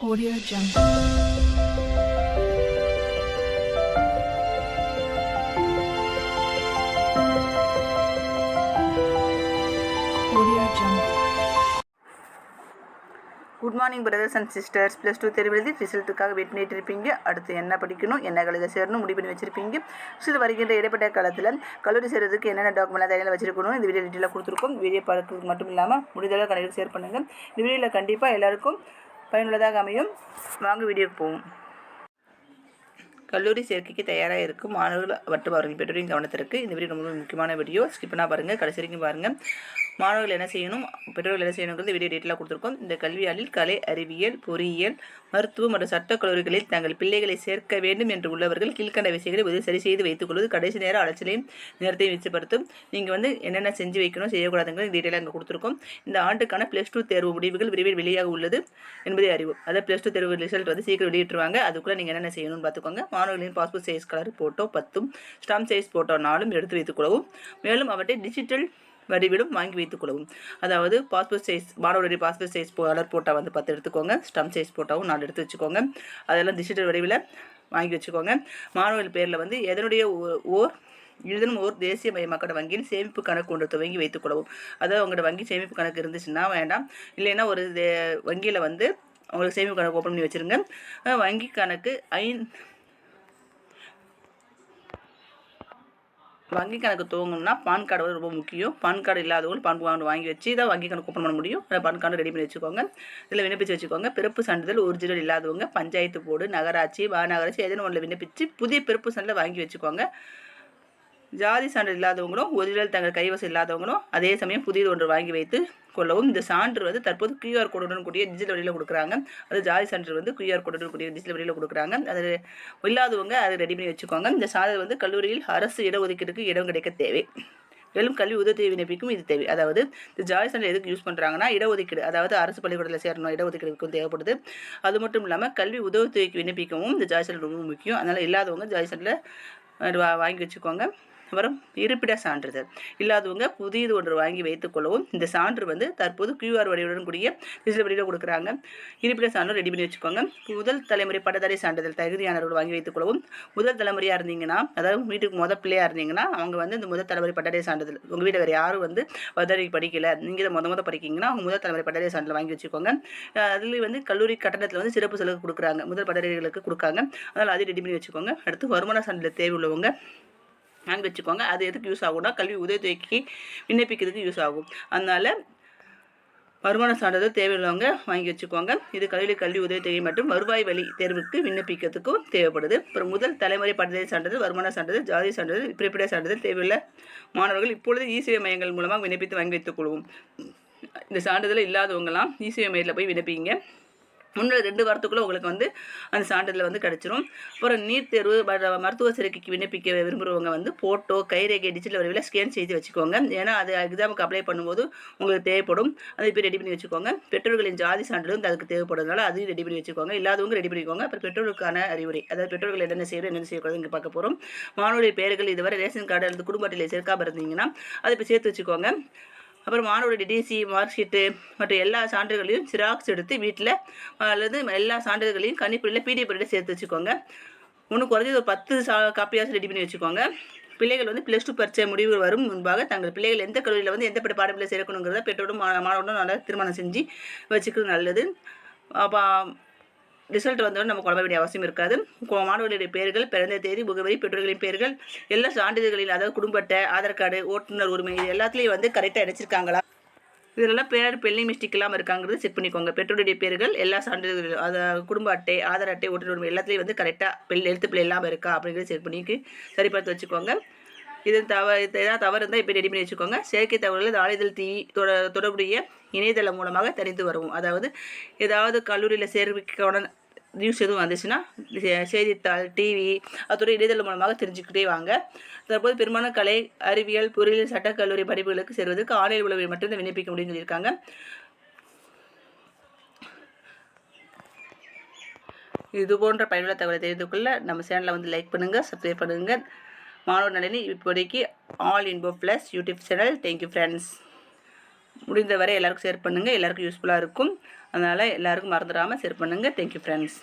Audio Jungle. Audio Jungle. Good morning brothers and sisters plus two தேர்வு எழுதி ரிசல்ட்டுக்காக wait பண்ணிட்டு இருப்பீங்க. அடுத்து என்ன படிக்கணும் என்ன காலேஜில் சேரணும் முடிவு பண்ணி வச்சிருப்பீங்க. ரிசல்ட் வருகின்ற இடைப்பட்ட காலத்தில் கல்லூரி சேர்றதுக்கு என்னென்ன டாக்குமெண்ட் தயாரில் வச்சிருக்கணும் இந்த வீடியோ டீட்டெயிலாக கொடுத்துருக்கோம். வீடியோ பார்க்கறதுக்கு மட்டும் இல்லாமல் முடிந்தளவு கலையில் ஷேர் பண்ணுங்கள் இந்த வீடியோவில் கண்டிப்பாக எல்லாருக்கும் பயனுள்ளதாக அமையும். வாங்க வீடியோக்கு போவோம். கல்லூரி சேர்க்கைக்கு தயாராக இருக்கும் மாணவர்கள் மற்றும் அவர்களின் பெற்றோரின் கவனத்திற்கு இந்த வீடியோ ரொம்ப முக்கியமான வீடியோ. ஸ்கிப் பண்ணால் பாருங்கள் கடைசி வரைக்கும் பாருங்கள் மாணவர்கள் என்ன செய்யணும்? பெற்றோர்கள் என்ன செய்யணுங்கிறது வீடியோ டீட்டெயிலாக கொடுத்துருக்கோம். இந்த கல்வியாளில் கலை அறிவியல் பொறியியல் மருத்துவம் மற்றும் சட்டக் கல்லூரிகளில் தங்கள் பிள்ளைகளை சேர்க்க வேண்டும் என்று உள்ளவர்கள் கீழ்கண்ட விஷயங்களை உதவி சரி செய்து வைத்துக் கொள்வது கடைசி நேர அலைச்சலையும் நேரத்தையும் மிச்சப்படுத்தும். நீங்கள் வந்து என்னென்ன செஞ்சு வைக்கணும் செய்யக்கூடாதுங்கிறது டீட்டெயிலாக இங்கே கொடுத்துருக்கோம். இந்த ஆண்டுக்கான ப்ளஸ் டூ தேர்வு முடிவுகள் விரைவில் வெளியாக உள்ளது என்பதை அறிவோம். அதாவது ப்ளஸ் டூ தேர்வு ரிசல்ட் வந்து சீக்கிரம் வெளியிட்டுருவாங்க. அதுக்குள்ளே நீங்கள் என்னென்ன செய்யணும்னு பார்த்துக்கோங்க. மாணவர்களின் பாஸ்போர்ட் சைஸ் கலர் ஃபோட்டோ பத்தும் ஸ்டாம்ப் சைஸ் ஃபோட்டோ நாலும் எடுத்து வைத்துக் கொள்ளவும். மேலும் அவற்றை டிஜிட்டல் வடிவிலும் வாங்கி வைத்துக் கொள்ளவும். அதாவது பாஸ்போர்ட் சைஸ் மாணவருடைய பாஸ்போர்ட் சைஸ் கலர் போட்டால் வந்து பத்து எடுத்துக்கோங்க. ஸ்டம் சைஸ் போட்டாவும் நாலு எடுத்து வச்சுக்கோங்க. அதெல்லாம் டிஜிட்டல் வடிவில் வாங்கி வச்சுக்கோங்க. மாணவர்கள் பேரில் வந்து எதனுடைய ஓ- ஓர் இதனும் ஓர் தேசிய மயமாக்கட வங்கியில் சேமிப்பு கணக்கு ஒன்று துவங்கி வைத்துக் கொள்ளவும். அதாவது உங்களோட வங்கி சேமிப்பு கணக்கு இருந்துச்சுன்னா வேண்டாம். இல்லைன்னா ஒரு தே- வங்கியில் வந்து உங்களுக்கு சேமிப்பு கணக்கு ஓப்பன் பண்ணி வச்சுருங்க. வங்கி கணக்கு ஐந்து வங்கி கணக்கு துவங்கணும்னா பான் கார்டு வந்து ரொம்ப முக்கியம். பான் கார்டு இல்லாதவங்க பான் கார்டு வாங்கி வச்சு தான் வங்கி கணக்கு ஓப்பன் பண்ண முடியும். அந்த பான் கார்டு ரெடி பண்ணி வச்சுக்கோங்க. இதில் விண்ணப்பிச்சு வச்சுக்கோங்க. பிறப்பு சான்றிதழ் ஒரிஜினல் இல்லாதவங்க பஞ்சாயத்து போர்டு நகராட்சி மாநகராட்சி எதனா ஒன்றில் விண்ணப்பிச்சு புதிய பிறப்பு சான்றிதழ் வாங்கி வச்சுக்கோங்க. ஜாதி சான்று இல்லாதவங்களும் ஒரிஜினல் தங்கள் கைவசம் இல்லாதவங்களும் அதே சமயம் புதியது ஒன்று வாங்கி வைத்து கொள்ளவும் இந்த சான்று வந்து தற்போது கியூஆர் கோடுடன் கூடிய டிஜிட்டல் வழியில் கொடுக்குறாங்க. அது ஜாதி சான்று வந்து கியூஆர் கோடுடன் கூடிய டிஜிட்டல் வழியில் கொடுக்குறாங்க. அது இல்லாதவங்க அதை ரெடி பண்ணி வச்சுக்கோங்க. இந்த சான்று வந்து கல்லூரியில் அரசு இடஒதுக்கீடுக்கு இடம் கிடைக்க தேவை. மேலும் கல்வி உதவி விண்ணப்பிக்கும் இது தேவை. அதாவது இந்த ஜாதி சான்று எதுக்கு யூஸ் பண்ணுறாங்கன்னா இடஒதுக்கீடு அதாவது அரசு பள்ளிக்கூடத்தில் சேரணும் இடஒதுக்கீடுக்கும் தேவைப்படுது. அது மட்டும் இல்லாமல் கல்வி உதவித்தொகைக்கு விண்ணப்பிக்கவும் இந்த ஜாதி சான்று ரொம்ப முக்கியம். அதனால் இல்லாதவங்க ஜாதி சான்றில் வா வாங்கி வச்சுக்கோங்க. அப்புறம் இருப்பிட சான்றிதழ். இல்லாதவங்க புதியது ஒன்று வாங்கி வைத்துக் கொள்ளவும் இந்த சான்று வந்து தற்போது கியூஆர் வடிவுடன் கூடிய டிஜிட்டல் வடிவில் கொடுக்குறாங்க. இருப்பிட சான்று ரெடி பண்ணி வச்சுக்கோங்க. முதல் தலைமுறை பட்டதாரி சான்றிதழ் தகுதியானவர்கள் வாங்கி வைத்துக் கொள்ளவும். முதல் தலைமுறையாக இருந்தீங்கன்னா அதாவது வீட்டுக்கு முதல் பிள்ளையாக இருந்தீங்கன்னா அவங்க வந்து இந்த முதல் தலைமுறை பட்டதாரி சான்றிதழ் உங்கள் வீட்டில் வேறு யாரும் வந்து பட்டதாரி படிக்கல நீங்கள் முத முத படிக்கிங்கன்னா அவங்க முதல் தலைமுறை பட்டதாரி சான்றிதழ் வாங்கி வச்சுக்கோங்க. அதுலேயும் வந்து கல்லூரி கட்டணத்தில் வந்து சிறப்பு சலுகை கொடுக்குறாங்க. முதல் பட்டதாரிகளுக்கு கொடுக்காங்க. அதனால் அதையும் ரெடி பண்ணி வச்சுக்கோங்க. அடுத்து வருமான சான்றிதழ் தேவை உள்ளவங்க வாங்கி வச்சுக்கோங்க. அது எதுக்கு யூஸ் ஆகும்னா கல்வி உதவித்தொகைக்கு விண்ணப்பிக்கிறதுக்கு யூஸ் ஆகும். அதனால் வருமான சான்றிதழ் தேவையுள்ளவங்க வாங்கி வச்சுக்கோங்க. இது கல்வி கல்வி உதவித்தொகை மற்றும் வருவாய் வழி தேர்வுக்கு விண்ணப்பிக்கிறதுக்கும் தேவைப்படுது. அப்புறம் முதல் தலைமுறை பட்டதாரி சான்றிதழ் வருமான சான்றிதழ் ஜாதி சான்றிதழ் பிறப்பிட சான்றிதழ் தேவையுள்ள மாணவர்கள் இப்பொழுது இசேவை மையங்கள் மூலமாக விண்ணப்பித்து வாங்கி வைத்துக் கொள்வோம். இந்த சான்றிதழ் இல்லாதவங்கலாம் இசேவை மையத்தில் போய் விண்ணப்பிங்க. முன்னே ரெண்டு வாரத்துக்குள்ளே உங்களுக்கு வந்து அந்த சான்றிதழ் வந்து கிடச்சிரும். அப்புறம் நீட் தேர்வு மருத்துவ சேர்க்கைக்கு விண்ணப்பிக்க விரும்புகிறவங்க வந்து ஃபோட்டோ கைரேகை டிஜிட்டல் வரைவில் ஸ்கேன் செய்து வச்சுக்கோங்க. ஏன்னா அது எக்ஸாமுக்கு அப்ளை பண்ணும்போது உங்களுக்கு தேவைப்படும். அதை இப்போ ரெடி பண்ணி வச்சுக்கோங்க. பெற்றோர்களின் ஜாதி சான்றிதழும் அதுக்கு தேவைப்படுறதுனால அதையும் ரெடி பண்ணி வச்சுக்கோங்க. இல்லாதவங்க ரெடி பண்ணிக்கோங்க அப்புறம் பெற்றோருக்கான அறிவுரை. அதாவது பெற்றோர்கள் என்னென்ன செய்யணும் என்னென்ன செய்யக்கூடாது இங்கே பார்க்க போகிறோம் மாணவருடைய பெயர்கள் இதுவரை ரேஷன் கார்டு அல்லது குடும்ப அட்டையில் இருந்தீங்கன்னா அதை இப்போ சேர்த்து வச்சுக்கோங்க. அப்புறம் மாணவருடைய டிசி மார்க் ஷீட்டு மற்ற எல்லா சான்றுகளையும் சிராக்ஸ் எடுத்து வீட்டில் அல்லது எல்லா சான்றிதழ்களையும் கணிப்பொறியில் பிடிஎஃப் பண்ணிட்டு சேர்த்து வச்சுக்கோங்க. ஒன்று குறைஞ்சது ஒரு பத்து சா காப்பியாச்சும் ரெடி பண்ணி வச்சுக்கோங்க. பிள்ளைகள் வந்து ப்ளஸ் டூ பரீட்சை முடிவு வரும் முன்பாக தங்கள் பிள்ளைகள் எந்த கல்லூரியில் வந்து எந்த பட்ட பாடப்பிள்ளை சேர்க்கணுங்கிறத பெற்றோரும் மா- மாணவர்களும் நல்லா திருமணம் செஞ்சு வச்சுக்கிறது நல்லது. அப்போ ரிசல்ட் வந்தோடனே நம்ம குழம்ப வேண்டிய அவசியம் இருக்காது. மாணவர்களுடைய பெயர்கள் பிறந்த தேதி முகவரி பெற்றோர்களின் பெயர்கள் எல்லா சான்றிதழ்களில் அதாவது குடும்ப அட்டை ஆதார் கார்டு ஓட்டுநர் உரிமை இது எல்லாத்துலேயும் வந்து கரெக்டாக இணைச்சிருக்காங்களா? இதெல்லாம் பேர் பெல்லிங் மிஸ்டேக் இல்லாமல் இருக்காங்கிறது செக் பண்ணிக்கோங்க. பெற்றோருடைய பேர்கள் எல்லா சான்றிதழ்களும் அது குடும்ப அட்டை ஆதார் அட்டை ஓட்டுநர் உரிமை எல்லாத்துலேயும் வந்து கரெக்டாக பெல் எழுத்து பிள்ளை இல்லாமல் இருக்கா அப்படிங்கிறத செக் பண்ணி சரி பார்த்து வச்சுக்கோங்க. இது தவறு இது ஏதாவது தவறு இருந்தால் இப்போ ரெடி பண்ணி வச்சுக்கோங்க. செயற்கை தகவல்கள் நாளிதழ் தீ தொட தொடர்புடைய இணையதளம் மூலமாக தெரிந்து வருவோம். அதாவது ஏதாவது கல்லூரியில் சேர்க்கைக்கான நியூஸ் எதுவும் வந்துச்சுன்னா செய்தித்தாள் டிவி அதோட இணையதளம் மூலமாக தெரிஞ்சுக்கிட்டே வாங்க. தற்போது பெரும்பாலான கலை அறிவியல் பொறியியல் சட்டக் கல்லூரி படிப்புகளுக்கு சேர்வதற்கு ஆன்லைன் உழவை மட்டும்தான் விண்ணப்பிக்க முடியும்னு சொல்லியிருக்காங்க. இது போன்ற பயனுள்ள தகவலை தெரிந்து கொள்ள நம்ம சேனலை வந்து லைக் பண்ணுங்கள் சப்ஸ்கிரைப் பண்ணுங்கள் மாணவர் நலனி இப்போதைக்கு all info plus YouTube channel. Thank you friends முடிந்தவரை எல்லாருக்கும் ஷேர் பண்ணுங்கள் எல்லாருக்கும் யூஸ்ஃபுல்லாக இருக்கும். அதனால் எல்லாருக்கும் மறந்துடாமல் ஷேர் பண்ணுங்கள் தேங்க்யூ ஃப்ரெண்ட்ஸ்